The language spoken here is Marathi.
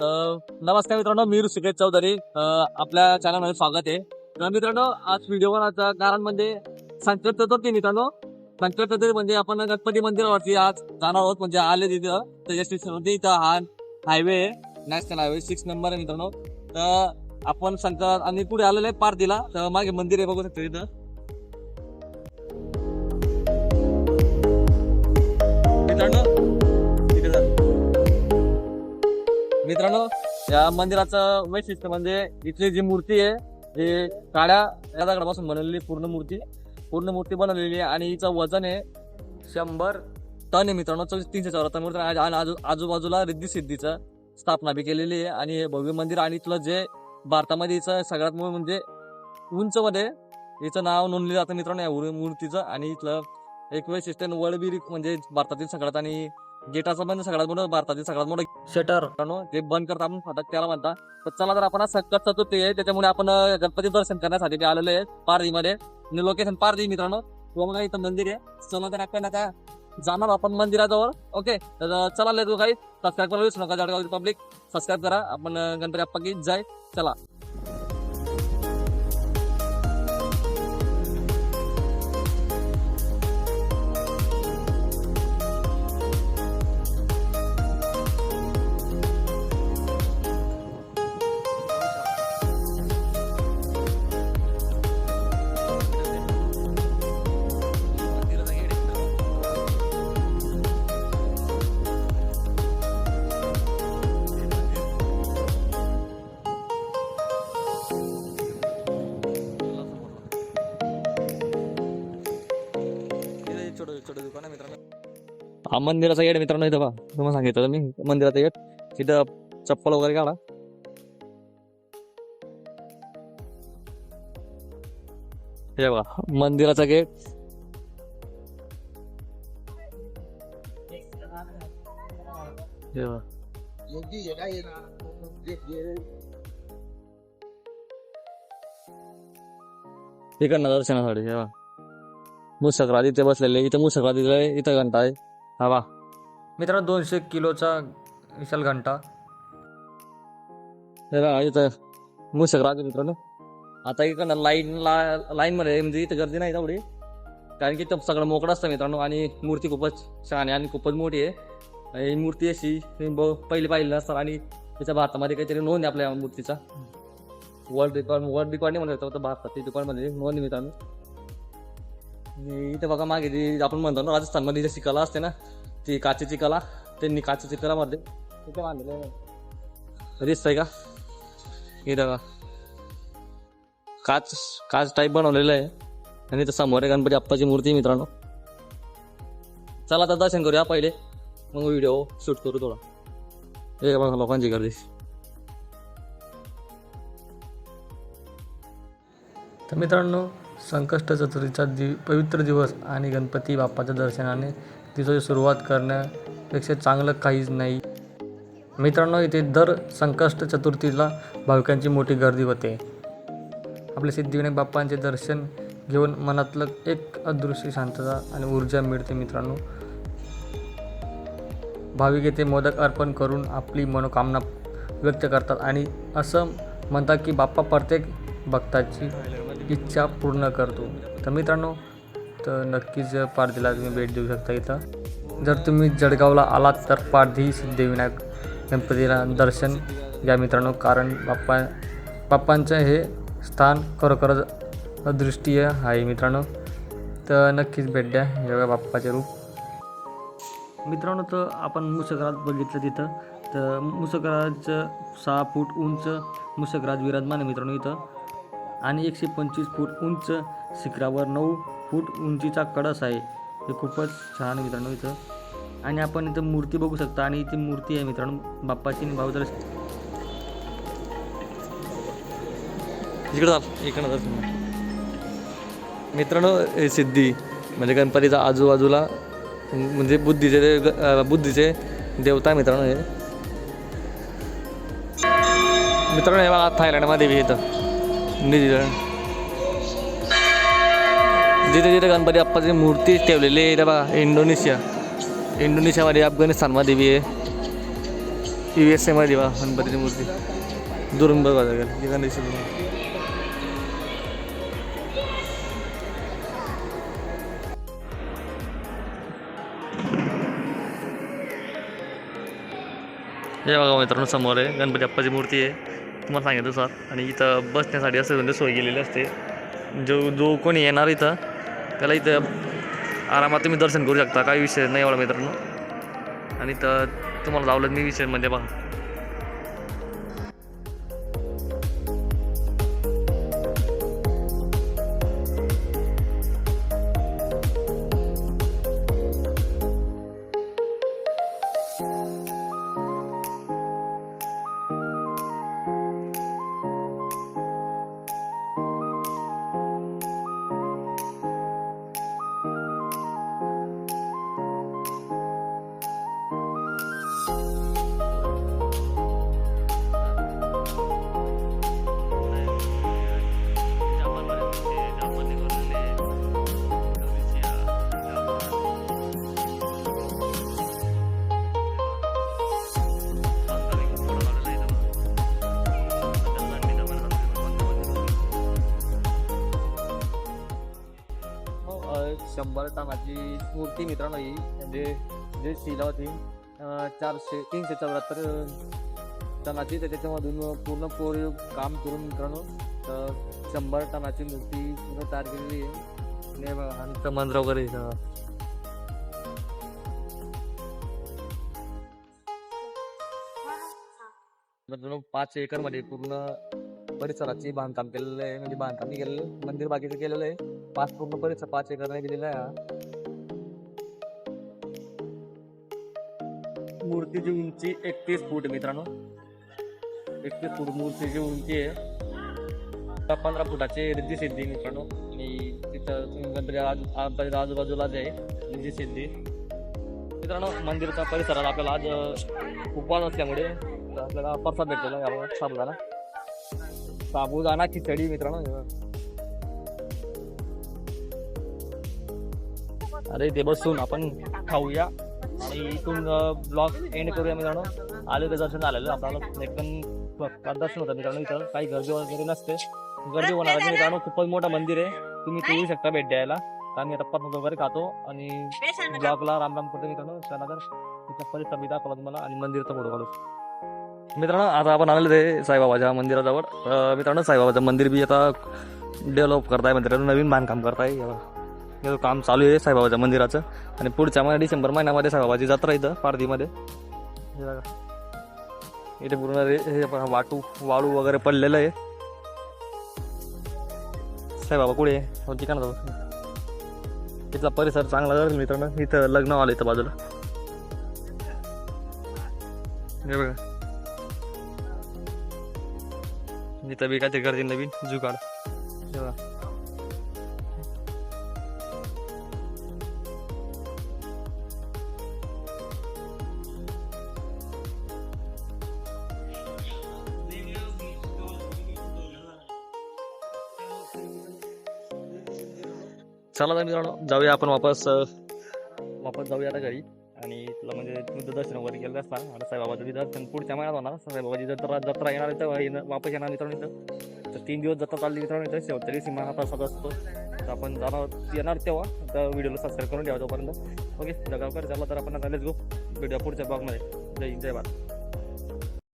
तर नमस्कार मित्रांनो मी ऋषिकेश चौधरी. आपल्या चॅनलमध्ये स्वागत आहे. तर मित्रांनो आज व्हिडिओ बनवायचा कारण म्हणजे संकट चतुर्थी मित्रांनो. संकट चतुर्थी म्हणजे आपण गणपती मंदिरावरती आज जाणार आहोत. म्हणजे आले तिथं. त्याच्या इथं हा highway national highway six number आहे मित्रांनो. तर आपण संकट आणि पुढे आलेलं आहे पार दिला तर मागे मंदिर आहे बघू शकतो इथं. मित्रांनो या मंदिराचं वैशिष्ट्य म्हणजे इथली जी मूर्ती आहे ही काळ्या या दगडापासून बनवलेली पूर्ण मूर्ती. पूर्ण मूर्ती बनवलेली आहे आणि हिचं वजन आहे शंभर टन आहे मित्रांनो चौ- तीनशे चौऱ्याहत्तर मूर्ती आणि आजू आजूबाजूला रिद्धी सिद्धीचं स्थापना बी केलेली आहे आणि हे भव्य मंदिर आणि इथलं जे भारतामध्ये हिचं सगळ्यात मोठं म्हणजे उंचमध्ये हिचं नाव नोंदलं जातं मित्रांनो या मूर्तीचं. आणि इथलं एक वैशिष्ट्य वळबिरी म्हणजे भारतातील सगळ्यात आणि गेटाचं पण सगळ्यात मोठं भारतातील सगळ्यात मोठं शटर जे बंद करता आपण फाटक त्याला म्हणता तर चला तर आपण आज संकट चतुर्थी आहे त्याच्यामुळे आपण गणपती दर्शन करण्यासाठी बी आलेलो आहे पारदीमध्ये आणि लोकेशन पारदी मित्रांनो तुम्हाला इथं मंदिर आहे चला तर आपण आता जाणार आपण मंदिराजवळ ओके तर चला लेतो काही सबस्क्राईब करायला विसरू नका जळगाव रिपब्लिक सबस्क्राईब करा आपण गणपती अप्पा की जाय चला हा मंदिराचा येड मित्रांनो इथं बा तुम्हाला सांगितलं मी. मंदिराचा येड. तिथं चप्पल वगैरे काढा. हे बघा मंदिराचा गेट. हे इकडनं दर्शनासाठी हे बघा. मुसकरात इथे बसलेले इथं मुसकरात इथं घंटा आहे हा बा मित्रांनो दोनशे किलोचा विशाल घंटा. हे बघा इथं मुसकरात मित्रांनो. आता इकडनं लाईन ला लाईन मध्ये म्हणजे इथं गर्दी नाही तेवढी. कारण की इथं सगळं मोकळं असतं मित्रांनो आणि मूर्ती खूपच छान आहे आणि खूपच मोठी आहे. ही मूर्ती अशी तुम्ही पहिली पाहिली नसतात आणि त्याच्या भारतामध्ये काहीतरी नोंद आहे आपल्या मूर्तीचा. वर्ल्ड रेकॉर्ड वर्ल्ड रेकॉर्ड नाही म्हणत होतं भारतातील रेकॉर्डमध्ये नोंद मित्रांनो. इथे बघा मागे ती आपण म्हणतो ना राजस्थानमध्ये जशी कला असते ना ती काचेची कला त्यांनी काचेची कलामध्ये तिथे बांधलेलं रिस्त आहे. का? इथं का काच काच टाईप बनवलेलं आहे. आणि इथं समोर आहे गणपती आप्पाची मूर्ती आहे मित्रांनो. चला आता दर्शन करूया पहिले. मग व्हिडिओ शूट करू थोडा. हे बघा लोकांची गर्दी. तर मित्रांनो संकष्ट चतुर्थीचा दि पवित्र दिवस आणि गणपती बाप्पाच्या दर्शनाने दिवसाची सुरुवात करण्यापेक्षा चांगलं काहीच नाही. मित्रांनो इथे दर संकष्ट चतुर्थीला भाविकांची मोठी गर्दी होते. आपल्या सिद्धिविनायक बाप्पांचे दर्शन घेऊन मनातलं एक अदृश्य शांतता आणि ऊर्जा मिळते मित्रांनो. भाविक येथे मोदक अर्पण करून आपली मनोकामना व्यक्त करतात आणि असं म्हणतात की बाप्पा प्रत्येक भक्ताची इच्छा पूर्ण करतो. तर मित्रांनो तर नक्कीच पारधीला तुम्ही भेट देऊ शकता इथं. जर तुम्ही जळगावला आलात तर पारधी सिद्धिविनायक गणपतीला दर्शन घ्या मित्रांनो कारण बाप्पा बाप्पांचं हे स्थान खरोखरच अदृष्टीय आहे मित्रांनो. तर नक्कीच भेट द्या जेव्हा बाप्पाचे रूप. मित्रांनो तर आपण मुसकरात बघितलं तिथं. तर मुसकराचं सहा फूट उंच मुसगराज विराजमान आहे मित्रांनो इथं. आणि एकशे पंचवीस फूट उंच शिखरावर नऊ फूट उंचीचा कळस आहे. हे खूपच छान मित्रांनो इथं. आणि आपण इथं मूर्ती बघू शकता आणि इथे मूर्ती आहे मित्रांनो. बाप्पाची आणि भाऊ इकडे चाल इकडं दर्शन मित्रांनो हे सिद्धी म्हणजे गणपतीचा आजूबाजूला म्हणजे बुद्धीचे बुद्धीचे देवता आहे मित्रांनो हे. मित्रांनो हे बघा थायलंडमध्ये इथं. जिथे जिथे गणपती बाप्पाची मूर्ती ठेवलेली आहे बघा इंडोनेशिया. इंडोनेशियामध्ये अफगाणिस्तानमध्ये बी आहे. यू एस एमध्ये बघा गणपतीची मूर्ती. दुरून बघा लागेल गणेश हे बघा मित्रांनो समोर आहे गणपती बाप्पाची मूर्ती आहे. तुम्हाला सांगितलं सर आणि इथं बसण्यासाठी असं म्हणजे सोय केलेली असते. जो जो कोणी येणार इथं त्याला इथं आरामात तुम्ही दर्शन करू शकता. काही विषय नाही एवढा मित्रांनो. आणि तर तुम्हाला लावलं मी विषय म्हणजे बघा. आता माझी मूर्ती मित्रांनो ही म्हणजे जे शिला होती चारशे तीनशे चौऱ्याहत्तर टनाची. तर त्याच्यामधून पूर्ण कोरीव काम करून मित्रांनो तर शंभर टनाची मूर्ती पूर्ण तयार केलेली आहे. आणि समंद्र वगैरे मित्रांनो पाच एकरमध्ये पूर्ण परिसराची बांधकाम केलेलं आहे. म्हणजे बांधकाम केलेलं मंदिर बाकीचं केलेलं आहे. पाच पूर्ण परिसर पाच एकर नाही दिलेला आहे मूर्तीची उंची एकतीस फूट मित्रांनो. एकतीस फूट मूर्तीची उंची आहे. पंधरा फुटाचे रिद्धी सिद्धी मित्रांनो. आणि तिथं गणपती आज आजूबाजूला जे आहे रिद्धी सिद्धी. मित्रांनो मंदिरच्या परिसरात आपल्याला आज उपवास असल्यामुळे आपल्याला प्रसाद भेटलेला साबुदाना यावर साबुदाणा. साबुदाणा खिचडी मित्रांनो अरे ते बसून आपण खाऊया. आणि इथून ब्लॉग एंड करूया मित्रांनो आले ते दर्शन झालेलं. आपल्याला एकदम दर्शन होतं. मित्रांनो इथं काही गर्दी वगैरे नसते. गर्दी होणार नाही मित्रांनो खूपच मोठं मंदिर आहे. तुम्ही ते येऊ शकता भेट द्यायला. तर आम्ही आता प्रसाद वगैरे खातो. आणि ब्लॉगला राम राम करतो मित्रांनो. त्यानंतर तिथं परिसर मी दाखवला तुम्हाला. आणि मंदिरचा फोटो काढू. मित्रांनो आता आपण आलेलो ते साईबाबाच्या मंदिराजवळ. मित्रांनो साईबाबाचं मंदिर बी आता डेव्हलप करताय. मित्रांनो नवीन बांधकाम करताय. याचं काम चालू आहे साईबाबाच्या मंदिराचं. आणि पुढच्या महिन्या डिसेंबर महिन्यामध्ये साईबाबाची जत्रा इथं पारधीमध्ये. इथे पूर्ण रे हे वाटू वाळू वगैरे पडलेलं आहे. साईबाबा कुठे आहे? हो, ठिकाण जाऊ इथला परिसर चांगला जाईल मित्रांनो इथं लग्न आलं इथं बाजूला. हे बघा. इथं बी काहीतरी गर्दी नवीन जुगाड. चला तर मित्रांनो जाऊया आपण वापस वापस जाऊया आता घरी. आणि तुला म्हणजे तुमचं दर्शन वगैरे केलं असता आता साईबाबाचं बी दर्शन पुढच्या महिन्यात होणार. साईबाबाची जत्रा जत्रा येणार इथं तेव्हा येणं- वापस येणार मित्रांनो इथं. तर तीन दिवस जत्रा चालली मित्रांनो इथं. शेवटच्या दिवशी प्रसाद असतो. तर आपण जाणार येणार तेव्हा. तर व्हिडिओला सबस्क्राईब करून ठेवा तोपर्यंत ओके जगावकर झाला तर आपण आता लेट्स गो व्हिडिओ पुढच्या ब्लॉगमध्ये. जय जय भारत.